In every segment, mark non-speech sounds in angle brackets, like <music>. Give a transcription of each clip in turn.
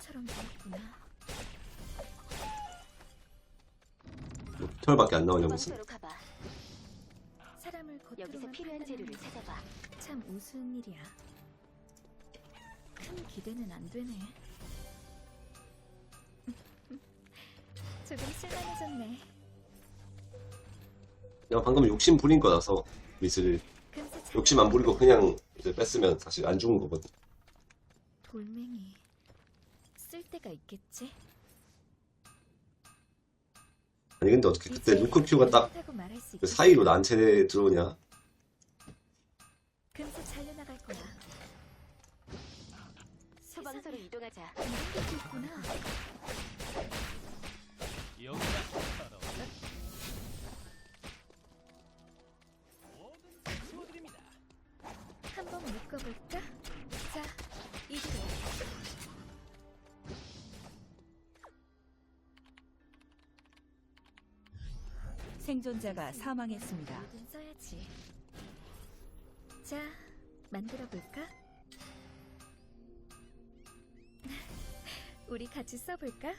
꿈처럼 되었구나. 뭐 털밖에 안 나오냐 무슨 방도로 가봐. 사람을 여기서 겉으로만 필요한 재료를 판단하는 찾아봐. 참 우스운 일이야. 큰 기대는 안 되네. <laughs> 조금 실망해졌네. 내가 방금 욕심 부린 거라서 미스를 금세 욕심 안 부리고 그냥 이제 뺐으면 사실 안 죽은 거거든 돌멩이 쓸 데가 있겠지? 아니 근데 어떻게 그때 이제 루크큐가 딱 깨끗하고 말할 수 그 있겠지? 사이로 난체 들어오냐 금세 잘려나갈 거야. 소방서로 이동하자. 이런 것도 있구나. 한번 묶어볼까? 생존자가 사망했습니다. 뭐든 써야지. 자, 만들어 볼까? <laughs> 우리 같이 써볼까?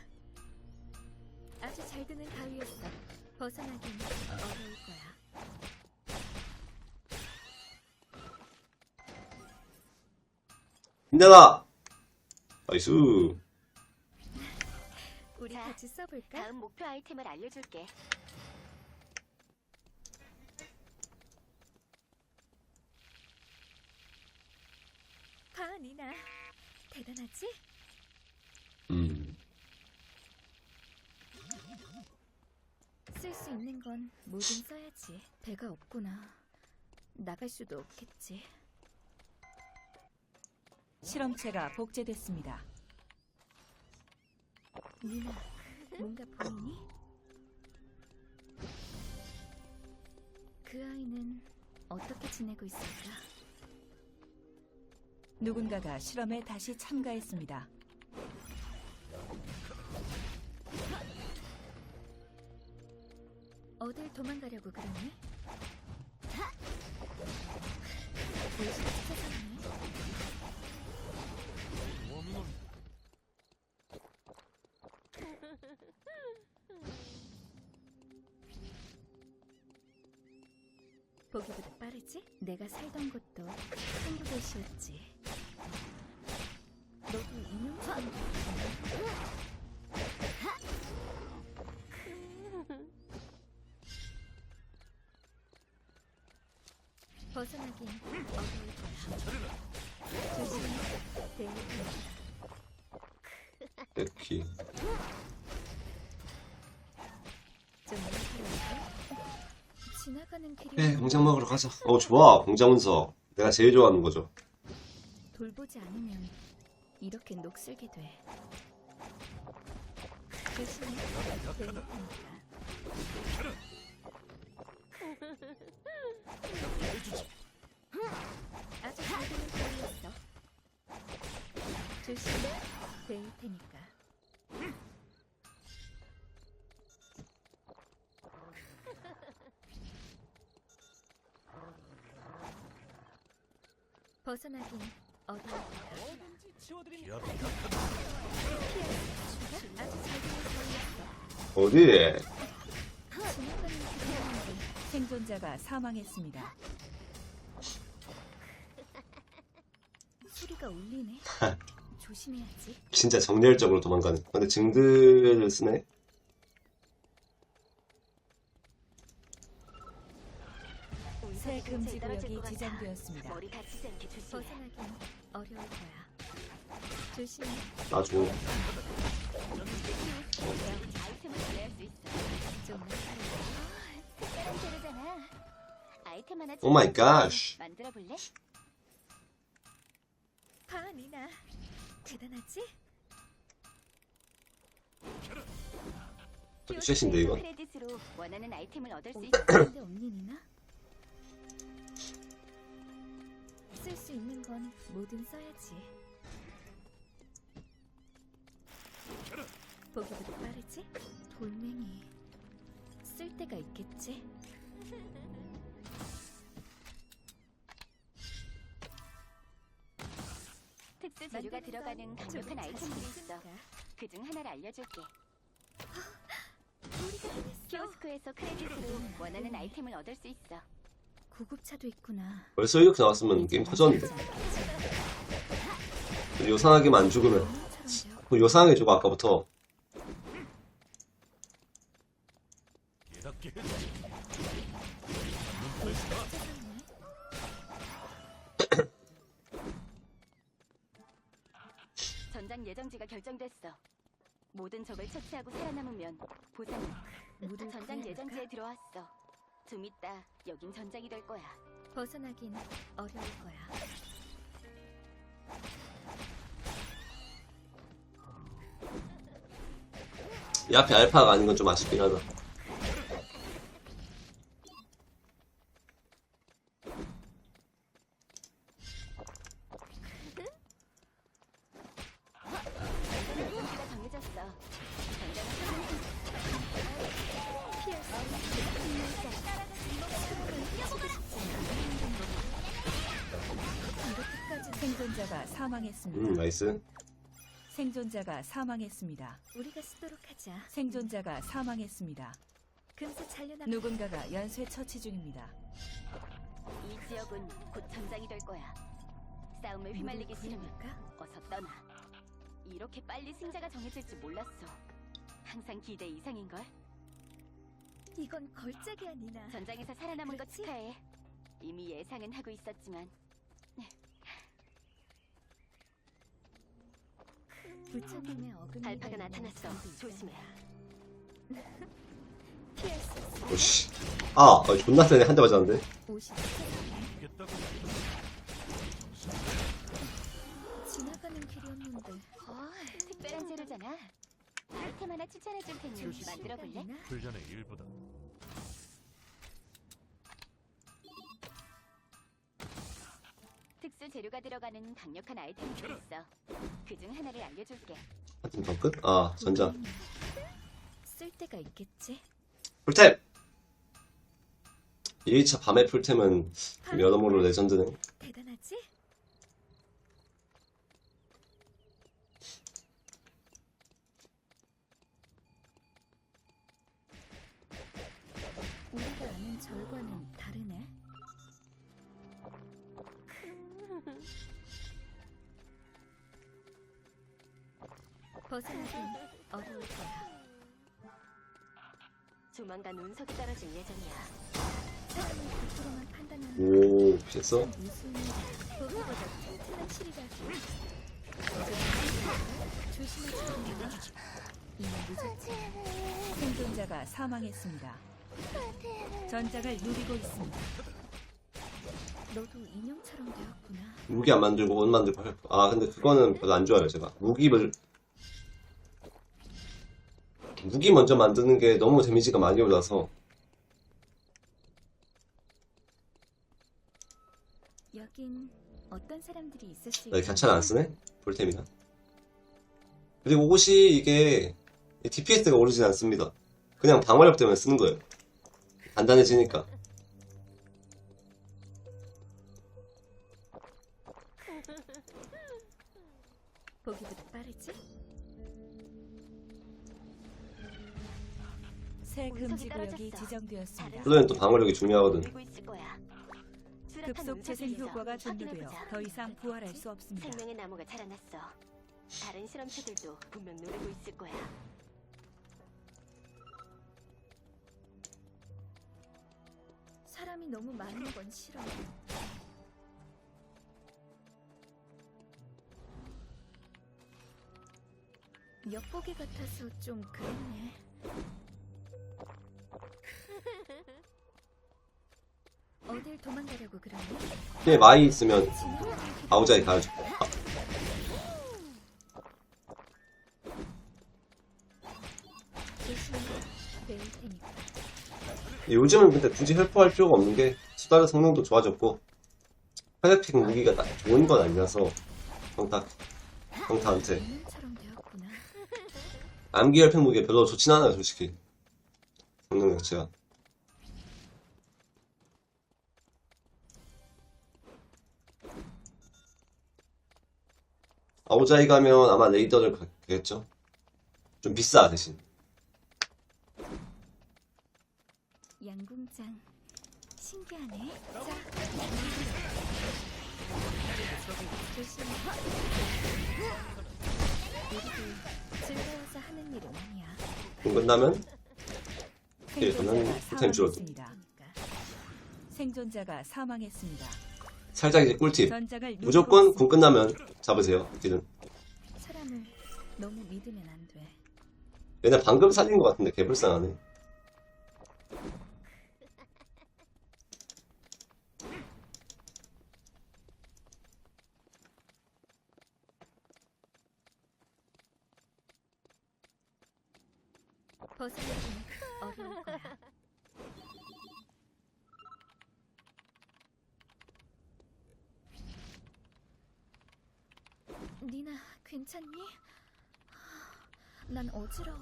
아주 잘 드는 가위였어. 벗어나긴 어려울 거야. 힘내라 나이스 우리 자, 같이 써볼까? 다음 목표 아이템을 알려줄게. 봐, 니나. 대단하지? 음 쓸 수 있는 건 뭐든 써야지. 배가 없구나. 나갈 수도 없겠지. 실험체가 복제됐습니다. 니나, 뭔가 보이니? 그 아이는 어떻게 지내고 있을까? 누군가가 실험에 다시 참가했습니다. 어딜 도망가려고 그러니? 보기보다 빠르지? 내가 살던 곳도 한국 도시였지. 벗어나긴 어려울 거야. 좀 무서운데? 지나가는 길이 네 공장 먹으러 가자 어 좋아 공장 운석 내가 제일 좋아하는 거죠 돌보지 않으면 이렇게 녹슬게 돼. 내일 테니까. 아주 잘 되는 편이었어. 조심해. 내일 테니까. <laughs> 벗어나긴 거야. 뭐든지 치워드립니다. 아주 잘 되는 편이었어. 어디 지나가는 길이었는데 생존자가 사망했습니다. 소리가 울리네. <laughs> 조심해야지. 진짜 정열적으로 도망가는 근데 증들을 쓰네 새 금지 구역이. 지정되었습니다. 머리 다치지 않게 조심해. 벗어나긴 어려울 거야. 조심해. 나줘 아이템을 전할 수 있어. 좀 특별한 재료잖아. 아이템 하나 오 마이 갓. 만들어 볼래? 봐, 니나. 대단하지? 셋인데 이거 크레딧으로 원하는 아이템을 얻을 수 있어. 근데 없니, 니나? 쓸 수 있는 건 뭐든 써야지. 보기보다 빠르지? 돌멩이. 쓸 데가 있겠지? 나 재료가 들어가는 건 강력한 좀 아이템들이 있어. 있으니까. 그중 하나를 알려줄게. 키오스크에서 크레딧으로 원하는 아이템을 얻을 수 있어. 구급차도 있구나. 벌써 이렇게 나왔으면 게임 터졌는데. 요상하게만 안 죽으면. 뭐 요상하게 죽어, 아까부터. 예정지가 결정됐어. 모든 적을 처치하고 살아남으면 보상은 물을 전장? 예정지에 들어왔어. 좀 이따 여긴 전장이 될 거야. 벗어나긴 어려울 거야. 이 앞에 알파가 아닌 건 좀 아쉽긴 하다. 생존자가 사망했습니다. 음, 나이스. 생존자가 사망했습니다. 우리가 쓰도록 하자. 생존자가 사망했습니다. 금세 잘려나. 누군가가 연쇄 처치 중입니다. 이 지역은 곧 전장이 될 거야. 싸움을 휘말리기 싫으면 어서 떠나. 이렇게 빨리 승자가 정해질 줄 몰랐어. 항상 기대 이상인 걸? 이건 걸작이야, 니나. 전장에서 살아남은 거 그렇지? 축하해. 이미 예상은 하고 있었지만 부처님의 어금니. 알파가 나타났어. 조심해. <laughs> 오씨. 아, 어, 존나 세네. 한 대 맞았는데. 지나가는 길이었는데. 어, 특별한 재료잖아. 아이템 하나 추천해 줄 테니 좀 만들어 볼래? 훈련의 일부다. 특수 재료가 들어가는 강력한 아이템이 있어. 그중 하나를 알려줄게. 더 끝? 아, 전장. 쓸 데가 있겠지? 풀템! 1차 밤의 풀템은 좀 여러모로 레전드네. 대단하지? 우리가 아는 절과는 다르네. 벗어나긴 어려울 거야. 조만간 운석이 떨어질 예정이야. 사람은 겉으로만 판단하는 오, 피했어? 무슨 거기보다 튼튼한 실이라고. 조심하지. 이미 늦었지. 생존자가 사망했습니다. 전장을 누리고 있습니다. 너도 인형처럼 되었구나. 무기 안 만들고 옷 만들고 할 거. 아, 근데 그거는 별로 안 좋아요, 제가. 무기 를. 무기 먼저 만드는 게 너무 데미지가 많이 올라서. 여긴 어떤 사람들이 있었을까? 나 갸차를 안 쓰네? 볼템이나. 그리고 옷이 이게 DPS가 오르진 않습니다. 그냥 방어력 때문에 쓰는 거예요. 단단해지니까. 새 금지 구역이. 지정되었습니다. 플로엔 또 방어력이 중요하거든. 놀고 있을 거야. 급속 재생. 효과가 종료되어 확인해보자. 더 이상 부활할 수 없습니다. 생명의 나무가 자라났어. 다른 실험체들도 분명 노리고 있을 거야. 사람이 너무 많은 건 싫어. 엿보기 같아서 좀 그렇네. 어딜 도망가려고 그러니? 그냥 마이 있으면 아우자에 가야죠. 테니까. 요즘은 근데 굳이 헬퍼할 필요가 없는 게 수달의 성능도 좋아졌고 혈액픽 무기가 딱 좋은 건 아니라서 인형처럼 되었구나. 암기 혈팩 무기가 별로 좋진 않아요 솔직히 성능 자체가 아오자이 가면 아마 레이더를 가겠죠? 좀 비싸, 대신. 양궁장 신기하네. 자, 조심해. 우리도 즐거워서 하는 일은 아니야. 공 끝나면 생존자가 이거는 템 줄어도. 사망했습니다. 그러니까 생존자가 사망했습니다. 살짝 이제 꿀팁. 무조건 군 끝나면 잡으세요. 딜은. 사람을 너무 믿으면 안 돼. 얘네 방금 살린 것 같은데 개불쌍하네. 벗어나기는 어려울 거야. 니나 괜찮니? 난 어지러워.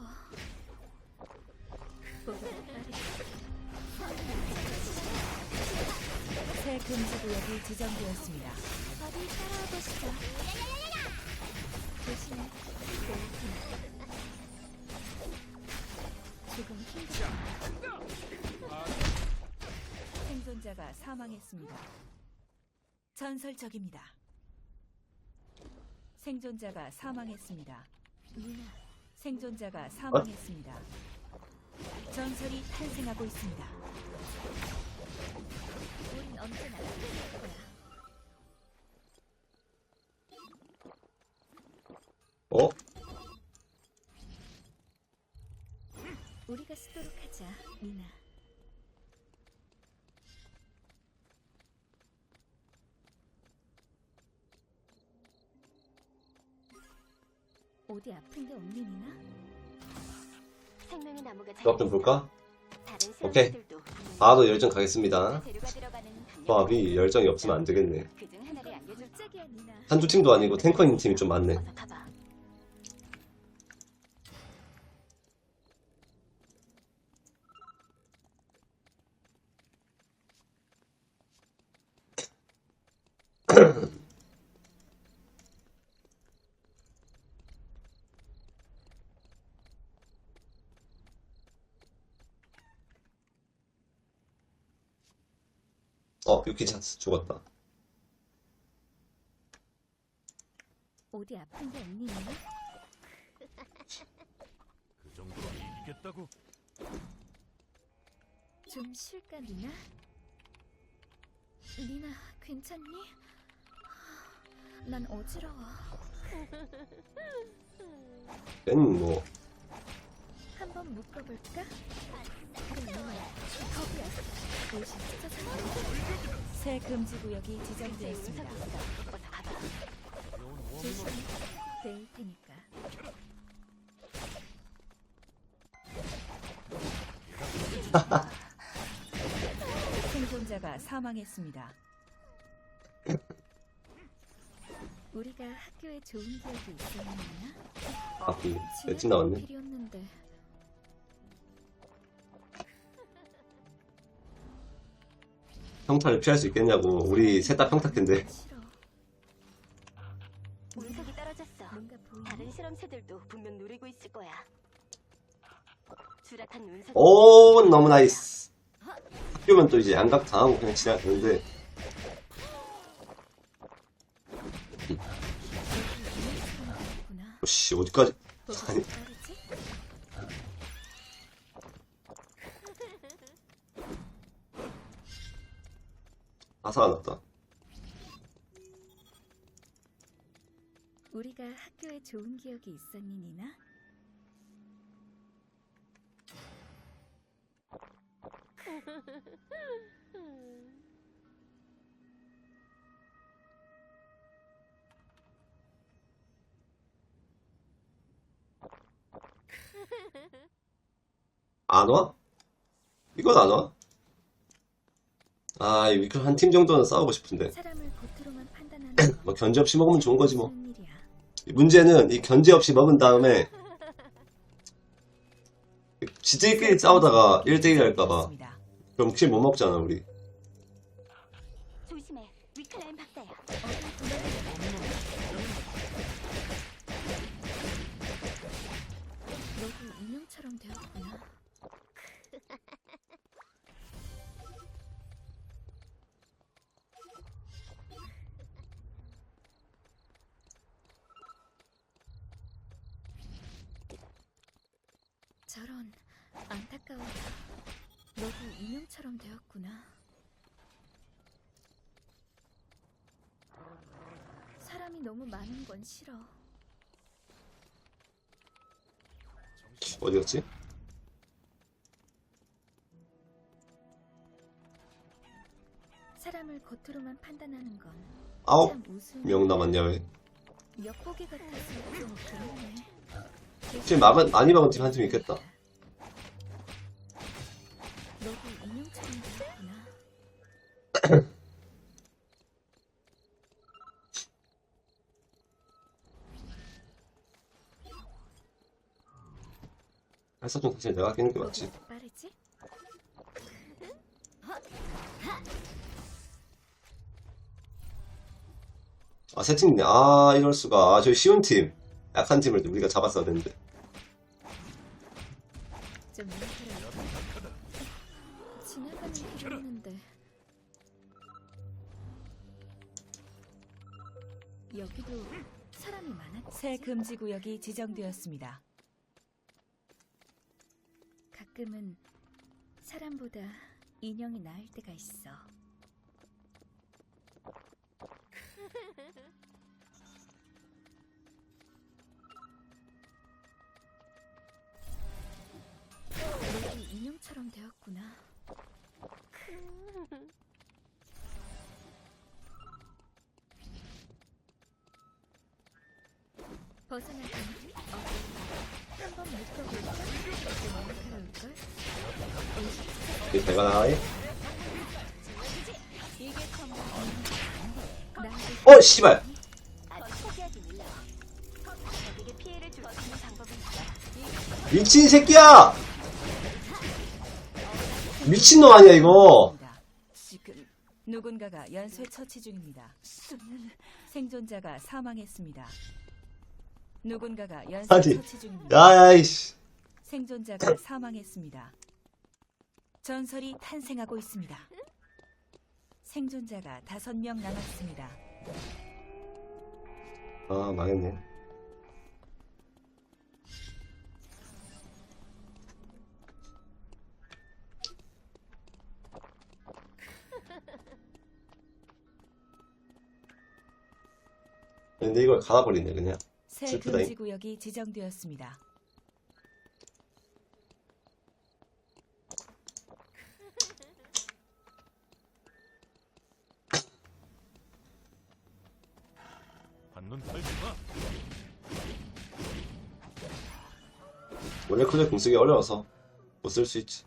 새 금지 구역이 지정되었습니다. 어디 따라와 보시죠. 조심해. 네. 조금 힘들어. 생존자가 사망했습니다. 전설적입니다. 생존자가 사망했습니다. 생존자가 사망했습니다. 전설이 탄생하고 있습니다. 우린 언제나 거야. 어? 우리가 쓰도록 하자, 니나. 어디 아픈 데 없니, 니나? 생명의 나무가 조합 좀 볼까? 다른 오케이. 분명히 바로 열정 가겠습니다. 재료가 들어가는 강력한 조합이 열정이 없으면 안 되겠네. 그중 하나를. 한두 팀도 아니고 탱커 있는 팀이 좀 많네. 어서 가봐. 어, 유키 찬스 죽었다. 어디 아픈 데 없니, 니나? 그 정도로 이기겠다고? 좀 쉴까, 니나? 니나, 괜찮니? 난 어지러워. 쟤는 뭐, 한번 묶어볼까? 거기야. 새 금지 구역이 지정되었습니다. 조심해. 내일 테니까. 생존자가 사망했습니다. 우리가 학교에 좋은 기억이 있었나? 아, 그, 맷집 나왔네. 평타를 피할 수 있겠냐고. 우리 셋 다 평타캔데. 싫어. 운석이 떨어졌어. 다른 실험체들도 분명 노리고 있을 거야. 뚜렷한 운석. 오, 너무 나이스. 학교면 또 이제 양각 당하고 그냥 지나가는데. 구나. 씨, 어디까지. 아니. 살아났다. 우리가 학교에 좋은 기억이 있었니, 니나? 안 와? 이건 안 와? 아, 이 위클 한팀 정도는 싸우고 싶은데. 사람을 겉으로만 판단하는 <clears throat> 뭐 견제 없이 먹으면 좋은 거지 뭐. 무슨 일이야. 문제는 이 견제 없이 먹은 다음에 <laughs> 지들끼리 싸우다가 1대1 할까봐. 그럼 킬 못 먹잖아 우리 저런 안타까워. 너도 인형처럼 되었구나. 사람이 너무 많은 건 싫어. 어디 갔지? 사람을 겉으로만 판단하는 건 아홉 참 우스운 명 남았냐 왜? 엿보기 같아서 좀 그렇네. 지금 막은 많이 막은 팀 한 팀 있겠다. <coughs> 할사좀 사실 내가 끼는 게 맞지. 빠르지? 아, 세 팀이네. 아, 이럴 수가. 아, 저희 쉬운 팀. 약한 팀을 우리가 잡았어야 되는데. 좀 힘들어. 지나가는 길이었는데 여기도 사람이 많았지. 새 금지 구역이 지정되었습니다. 가끔은 사람보다 인형이 나을 때가 있어. 인형처럼 되었구나. 벗어나기 어, 한번 묶어볼까? 좀 날카로울걸? 이 배가 나가네? 이게 컴 나에게 어, 씨발! 아직 포기하기 밀려. 적에게 피해를 줄 수 있는 방법이 있어. 미친 새끼야! 미친놈 아니야, 이거! 지금 누군가가 연쇄 처치 중입니다. 생존자가 사망했습니다. 누군가가 연쇄 아니, 처치 중입니다. 야, 이씨. 생존자가 사망했습니다. 전설이 탄생하고 있습니다. 생존자가 다섯 명 남았습니다. 아, 망했네. 근데 이걸 갈아버리네, 그냥. 새 슬프다잉. 금지 구역이 지정되었습니다. 원래 크게 공쓰기 어려워서 못 쓸 수 있지.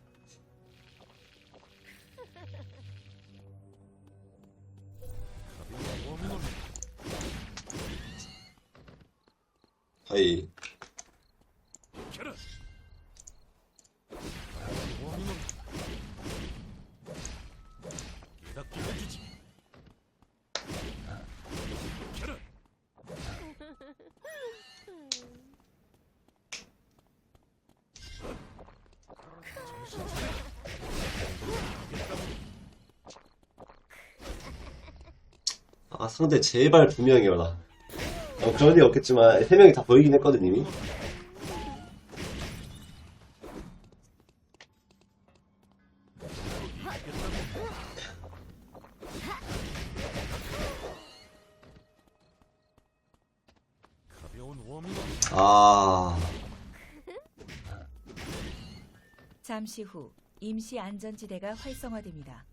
하이. 아, 상대 제발 두 명이어라. 일 없겠지만, 세 명이 다 보이긴 했거든, 이미. 아, 잠시 후 임시 안전지대가 활성화됩니다.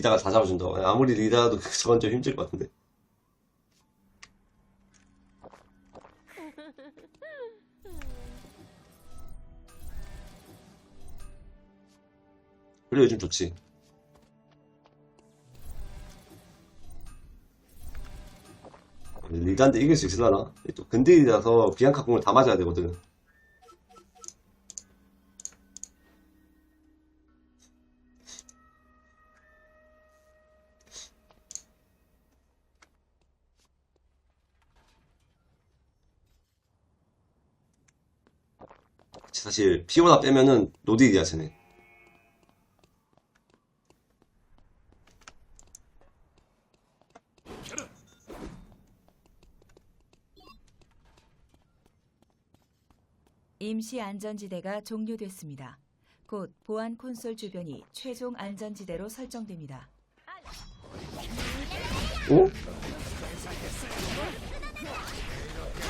리다가 다 잡아준다고. 아무리 리다도 저건 좀 힘들 것 같은데. 그래, 요즘 좋지. 리다한테 이길 수 있으려나? 또 근딜이라서 비앙카 공을 다 맞아야 되거든. 사실 피오라 빼면은 노딜이야 쟤네 임시 안전지대가 종료됐습니다. 곧 보안 콘솔 주변이 최종 안전지대로 설정됩니다. 오?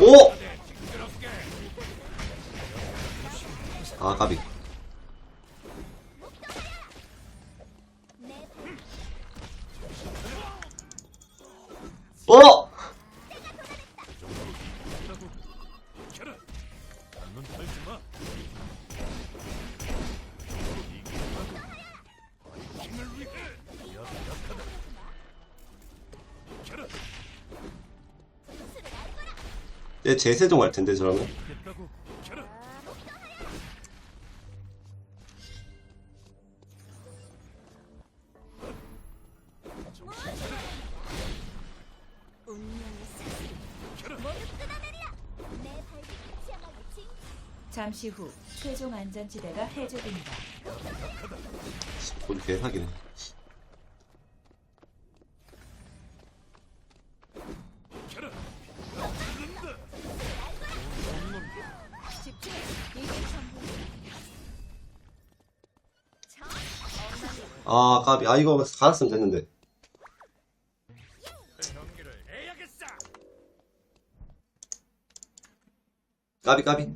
오! 아, 까비. 어! 얘 재세종 할 텐데, 저러면. 잠시 후 최종 안전지대가 해제됩니다. 우리 개사기네. 아, 까비. 아, 이거 갈았으면 됐는데. 까비, 까비.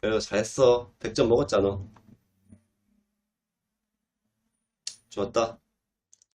그래도 잘했어. 100점 먹었잖아. 좋았다.